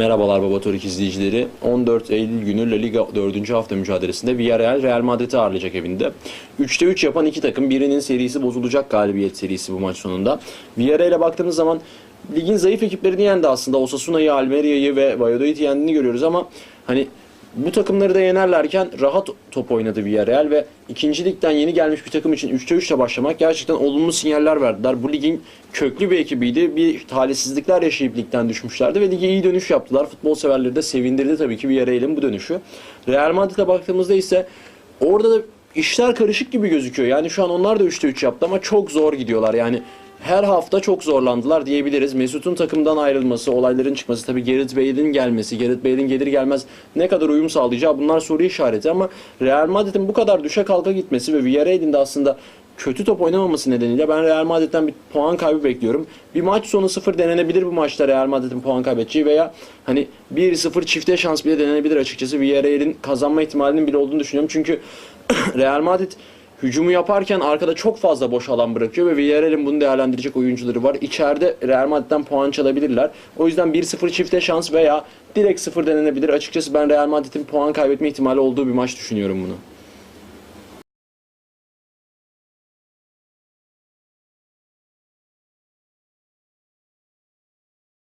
Merhabalar Baba Torik izleyicileri. 14 Eylül günü La Liga 4. hafta mücadelesinde Villarreal Real Madrid'i ağırlayacak evinde. 3'te 3 yapan iki takım birinin serisi bozulacak galibiyet serisi bu maç sonunda. Villarreal'e baktığımız zaman ligin zayıf ekiplerini yendi aslında. Osasuna'yı, Almeria'yı ve Valladolid'i yendiğini görüyoruz ama hani bu takımları da yenerlerken rahat top oynadı Villarreal ve ikinci yeni gelmiş bir takım için 3'te 3 ile başlamak gerçekten olumlu sinyaller verdiler. Bu ligin köklü bir ekibiydi. Bir talihsizlikler yaşayıp ligden düşmüşlerdi ve lige iyi dönüş yaptılar. Futbol severleri de sevindirdi tabii ki Villarreal'in bu dönüşü. Real Madrid'e baktığımızda ise orada da işler karışık gibi gözüküyor. Yani şu an onlar da 3'te 3 yaptı ama çok zor gidiyorlar. Yani her hafta çok zorlandılar diyebiliriz. Mesut'un takımdan ayrılması, olayların çıkması, tabii Gareth Bale'in gelmesi, Gareth Bale'in gelir gelmez ne kadar uyum sağlayacağı bunlar soru işareti ama Real Madrid'in bu kadar düşe kalka gitmesi ve Villarreal'in de aslında kötü top oynamaması nedeniyle ben Real Madrid'den bir puan kaybı bekliyorum. Bir maç sonu sıfır denenebilir bu maçta Real Madrid'in puan kaybedeceği veya hani 1-0 çifte şans bile denenebilir açıkçası. Villarreal'in kazanma ihtimalinin bile olduğunu düşünüyorum. Çünkü Real Madrid hücumu yaparken arkada çok fazla boş alan bırakıyor ve Villarreal'in bunu değerlendirecek oyuncuları var. İçeride Real Madrid'den puan çalabilirler. O yüzden 1-0 çifte şans veya direkt 0 denenebilir. Açıkçası ben Real Madrid'in puan kaybetme ihtimali olduğu bir maç düşünüyorum bunu.